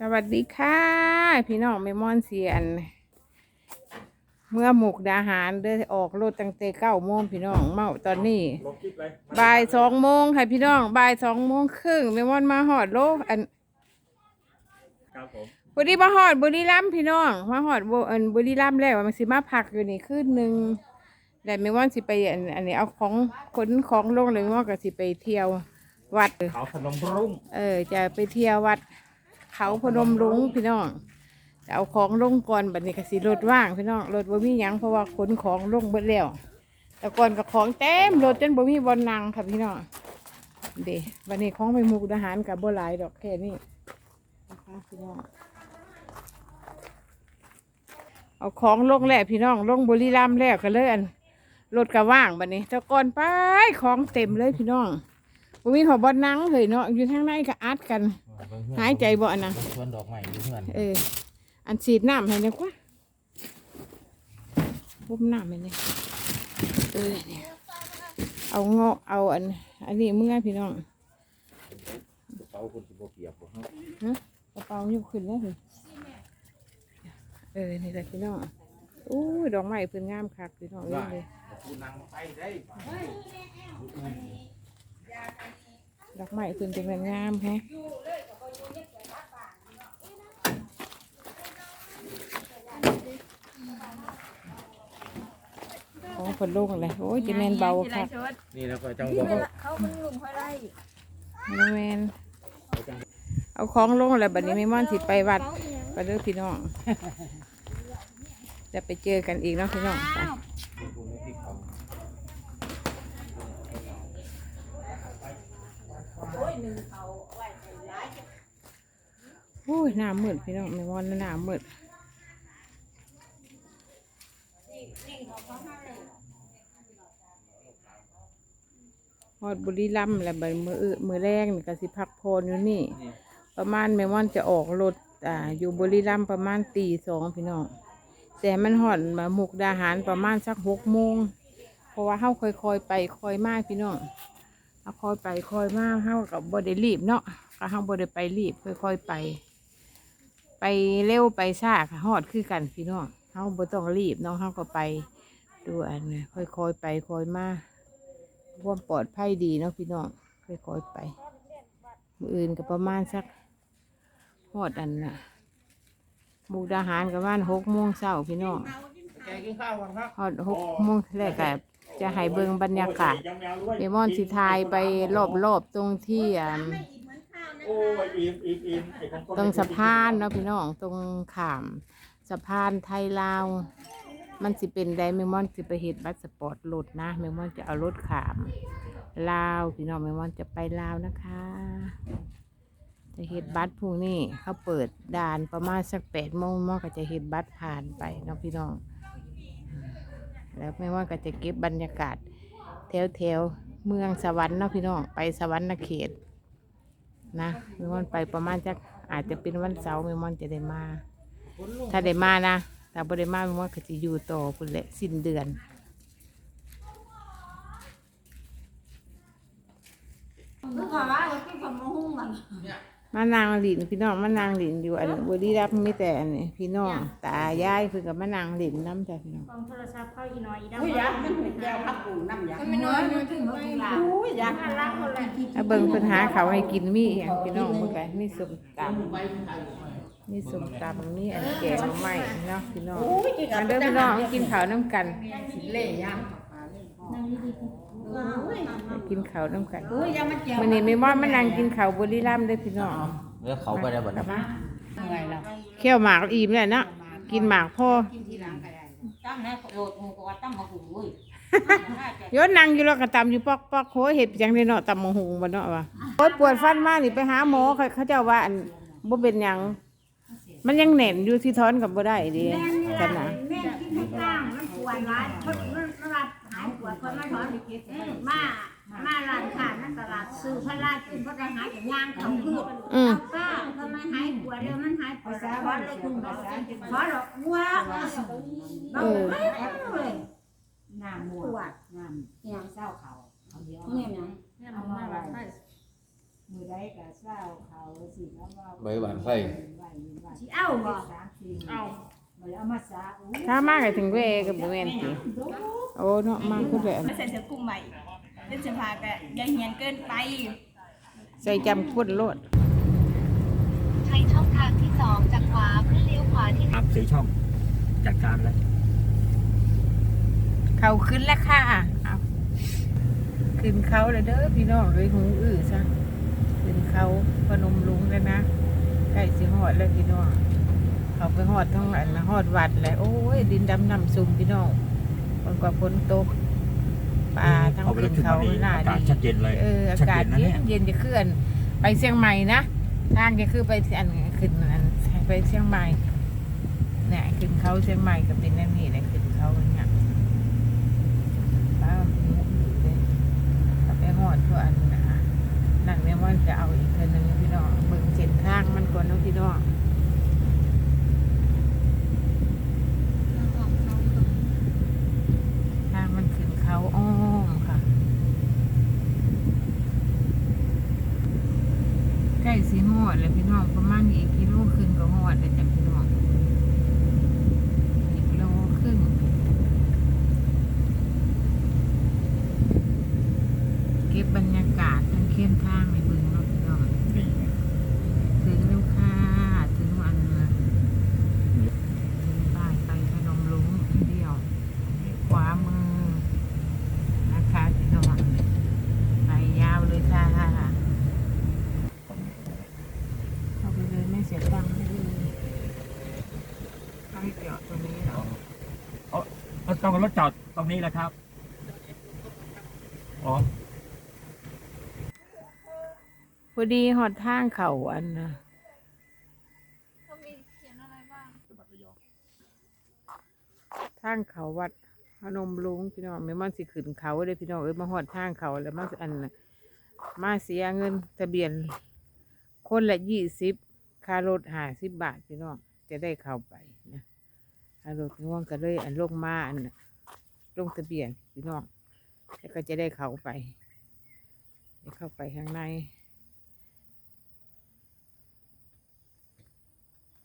สวัสดีค่ะ พี่น้องเมมอนเสียน เมื่อหมุกดาหารเดินออกรถตั้งแต่เก้าโมงพี่น้องเมาตอนนี้ลงคลิปเลยบ่ายสองโมงค่ะพี่น้องบ่ายสองโมงครึ่งเมมอนมาหอดโลอันครับผมบุรีมาหอดบุรีรัมย์พี่น้องมาหอดบุอันบุรีรัมย์แล้วมันสิมาพักอยู่นี่คืนหนึ่งแต่เมมอนสิไปอันอันนี้เอาของขนของลงเลยเมมอนก็สิไปเที่ยววัดเขาพนมรุ้งเออจะไปเที่ยววัด เขาพนมรุ้งพี่น้องจะเอาของลงก่อนบัดนี้ก็สิรถว่างพี่น้องรถบ่มีหยังเพราะว่าขนของลงเบิดแล้วแต่ก่อนกับของเต็มรถจนบ่มีบอลนังค่ะพี่น้องเด้บัดนี้ของไปมุกดาหารกับบ่หลายดอกแค่นี้นะคะพี่น้องเอาของลงแล้วพี่น้องลงบุรีรัมย์แล้วก็เลยอันรถก็ว่างบัดนี้แต่ก่อนไปของเต็มเลยพี่น้องบ่มีหอบอลนังเลยเนาะอยู่ทางในก็อัดกัน หายใจบ่อันนะชวนดอกใหม่อยู่เพื่อนเออ อันฉีดน้ำให้เนี่ยกว่าพุ่มน้ำให้เนี่ยเออเนี่ยเอาเงาะเอาอัน อันนี้มึงไงพี่น้องเป้าคนสิบเปียกบ่ฮะฮะกระเป๋ายกขึ้นแล้วเหรอเออนี่แหละพี่น้องอู้ยดอกไม้เพิ่นงามคักพี่น้องเอ้ยเลยกูนั่งไปได้ดอกไม้เพิ่นเป็นงามแฮะ โอ้ฝนลงเลยโอ้ยจะแมนเบาคักนี่แล้วก็จังบอกว่าเขาเพิ่งลุงค่อยไล่น้องแมนเอาของลงแล้วบัดนี้ไม่ม่อนสิไปวัดไปเด้อพี่น้อง จะไปเจอกันอีกเนาะพี่น้องไป ยหน้ามืดพี่น้องไม่ม่อนหน้ามืดฮอดบุรีรัมย์แล้วบัดมืออื้อมือแรกนี่ก็สิพักพรอยู่นี่ ประมาณแม่ม่อนจะออกรถอ่าอยู่บุรีรัมย์ประมาณตีสองพี่น้องแต่มันหอนมามุกดาหารประมาณสักหกโมงเพราะว่าเฮาค่อยๆไปค่อยมากพี่น้องเอาค่อยไปค่อยมากเฮากับบ่ได้รีบเนาะก็เฮาบ่ได้ไปรีบค่อยๆไป ไปเร็วไปช้าค่ะฮอดคือกันพี่น้องเฮาบ่ต้องรีบเนาะเฮาก็ไปดูอันนี้ค่อยๆไปค่อยมาความปลอดภัยดีเนาะพี่น้องค่อยๆไปมืออื่นก็ประมาณสักฮอดอันน่ะมุกดาหารกับบ้านหกโมงเช้าพี่น้องแกกินข้าวก่อนครับฮอดหกโมงแรกก็จะให้เบิ่งบรรยากาศยำๆด้วยเดมอนสิทายไปรอบๆตรงที่อ่า โอ้ยอิ่มอิ่มอิ่มไอ้ของตรงสะพานเนาะพี่น้องตรงขาม สะพานไทยลาว มันสิเป็นไดเมมอนสิไปเฮ็ดบัตรสปอร์ตรถนะเมมอนจะเอารถขามลาวพี่น้องเมมอนจะไปลาวนะคะ จะเฮ็ดบัตรพรุ่งนี้เขาเปิดด่านประมาณสักแปดโมงมอก็จะเฮ็ดบัตรผ่านไปเนาะพี่น้องอืมแล้วแม่ว่าก็จะเก็บบรรยากาศ แถวแถวๆเมืองสวรรค์เนาะพี่น้องไปสวรรค์เขต นะแม่มอนไปประมาณจักอาจจะเป็นวันเสาร์แม่มอนจะได้มา ถ้าได้มานะถ้าบ่ได้มาแม่มอนก็จะอยู่ต่อพุ่นแหละสิ้นเดือนคือเขาว่าเราคือความมุ่งมันมานางหลินพี่น้องมานางหลินอยู่อันบริรับมีแต่อันนี้พี่น้องตายายเพิ่นกับมานางหลินน้ำจ้ะพี่น้องกองโทรศัพท์เข้าอีน้อยอีดำอุ้ยยักษ์มันเหมือนแก้วพักปูน้ำยักษ์มันไม่น้อยมันถึงไม่ละอุ้ยยักษ์น่า รักคนละถ้าเบิ่งเพิ่นหาเขาวให้กินมีอหย่างพี่น้องเบิ่งกันมีส้มตำมีส้มตำมีอันแกงหน่อไม้เนาะพี่น้องมาเด้อพี่น้องกินข้าวน้ำกันเล่ยักษ์กินข้าวน้ำกันอุ้ยยังมันเจียวมื้อนี้ไม่ว่ามานั่งกินข้าวบุรีรัมย์เด้อพี่น้องแล้วเขาไปได้บ่นะเหนื่อยแล้วเคี่ยวหมากอิ่มแล้วเนาะกินหมากพ่อกินทีหลังก็ได้ตั้งนะโดดงูก็ตั้งมาหูเว้ย โยนนั่งอยู่แล้วก็ตำอยู่ปอกปอกโหเห็ดจังได้เนาะตำมะฮุงบ่เนาะวะโอ้ยปวดฟันมากนี่ไปหาหมอเขาเขาเจ้าว่าอันบ่เป็นหยัง มันยังแหน่นอยู่ที่ท้อนกับบ่ได้เดีกันนะแม่กินให้กลางมันปวดร้ายมันมันมันรับหายปวดคนมาถอนมามาร้านค้านั่นตลาดซื้อพระราชกินพระทหารอย่างย่างเขาพืชอืมป้าทำไมหายปวดเดี๋ยวมันหายปวดขอเลยคุณขอหรอกว้าเออเลย น้ำมัวปวดน้ำยังเศร้าเขาเขาเดียวเนี่ยนะเอามาไว้มือได้กับเศร้าเขาสิแล้วว่าใบหวานไส้ไว้สิเอาบ่เอาถ้ามากก็ถึงเวกับบ่แม่นติโอ้เนาะมาคือแบบไม่ใส่เสื้อคลุมใหม่เล่นเสื้อผ้าก็อยังเหียนเกินไป ใส่จำพุ่นโลดใช้ช่องทางที่2จากขวาเพื่อเลี้ยวขวาที่ครับสีช่องจัดการเลย เขาขึ้นแล้วค่ะเอาขึ้นเขาเลยเด้อพี่น้องเลยหูอื้อซะขึ้นเขาพนมลุงแล้วนะใกล้สิฮอดแล้วพี่น้องเขาไปฮอดทั้งอันนะฮอดวัดแล้วโอ้ยดินดำน้ำซุ่มพี่น้องคนกว่าฝนตกป่าทั้งเอาไปขึ้แล้วนขึ้นเขามานี่หน้าอากาศดีชัดเจนเลยเอออาชัดกาศเจนนะเย็เนี่ยนเย็นจะเคลื่อน ไปเชียงใหม่นะทางจะคือไปอันขึ้นอันไปเชียงใหม่เนี่ยขึ้นเขาเชียงใหม่กับเป็นนั่นนี่เนี่ยขึ้นเขาอย่างเงี้ยป้าหูอยู่เลยถ้าไปห อดทั่วอันนะนั่นเนี่ยว่าจะเอาอีกเทนึงพี่น้องเบิ่งเส้นทางมันก่อนนาะพี่น้องทางมันขึ้นเขาอ้อมค่ะใกล้สีหอดเลยพี่น้องประมาณอีกกิโลครึ่งก็หอดเลยจ้ะพี่น้องอีกโลครึ่งเก็บบรรยากาศทั้ง เข้มทางในบึงเนาะพี่น้องนี่ถึงแล้วค่ะถึงวันถึงป้ายไปพนมรุ้งเดียวขวามือนะคะพี่น้องไปยาวเลยค่ะเข้าไปเลยไม่เสียตังค์ไม่ดีให้เจาะตรงนี้เหรอเอาต้องรถจอดตรงนี้แหละครับอ๋อ พอดีหอดทางเขาอันนะทางเขาวัดพนมลุงพี่น้องไม่มันสิขึ้นเขาเลยพี่น้องเอ้ยมาหอดทางเขาแล้วมันอันน่ะมาเสียเงินทะเบียน คนละยี่สิบค่ารถห้าสิบบาทพี่น้องจะได้เข้าไปนะค่ารถง่วงก็เลยอันลงมาอันลงทะเบียนพี่น้องแล้วก็จะได้เข้าไปเข้าไปข้างใน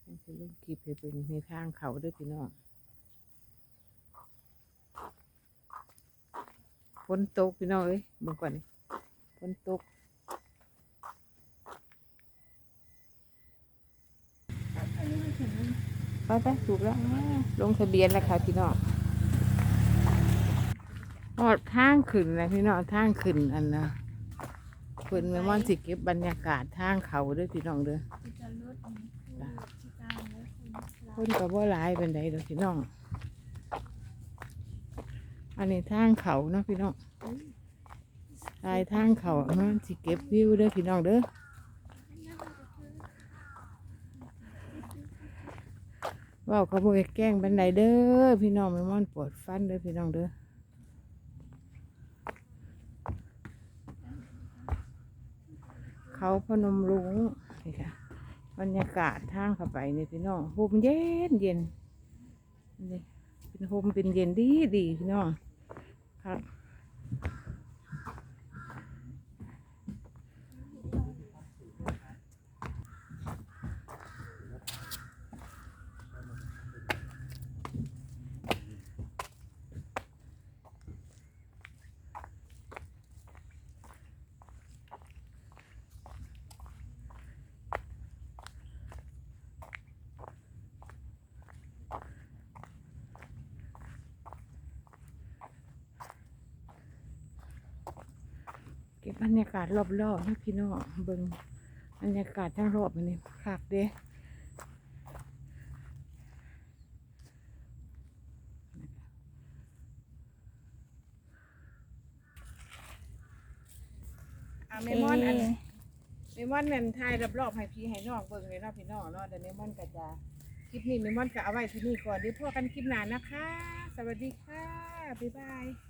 นี่คือเรื่องคลิปให้เป็นในทางเขาด้วยพี่น้องฝนตกพี่น้องเอ้ยเบิ่งก่อนนี่ฝนตกไปไปถูกแล้ว ลงทะเบียนแล้วค่ะพี่น้องหอดทางขึ้นนะพี่น้องทางขึ้นอันนะเพิ่นแม่ม่อนสิเก็บบรรยากาศทางเขาด้วยพี่น้องเด้อจ้ะ คนก็บ่หลายเป็นใดเด้อพี่น้อง อันนี้ทางเขาเนาะพี่น้องลายทางเขามันสิเก็บวิวเด้อพี่น้องเด้อว่าเขาบอกแกล้งบันไดเด้อพี่น้องไม่ม่อนปวดฟันเด้อพี่น้องเด้อเขาพนมรุ้งนี่ค่ะ บรรยากาศทางเข้าไปนี่พี่น้องโฮมเย็นเย็นนี่เป็นโฮมเป็นเย็นดีดีพี่น้องครับ บรรยากาศรอบๆนะพี่น้องเบิ่งบรรยากาศทั้งรอบอันนี้คักเด้อะเมมอนอันเมมอนนั่นทายรอบๆให้พี่ให้น้องเบิ่งเลยเนาะพี่น้องเนาะเดี๋ยวเมมอนก็จะคลิปนี้เมมอนก็เอาไว้ที่นี่ก่อนเดี๋ยวพอกันคลิปหน้านะคะ สวัสดีค่ะ บ๊ายบาย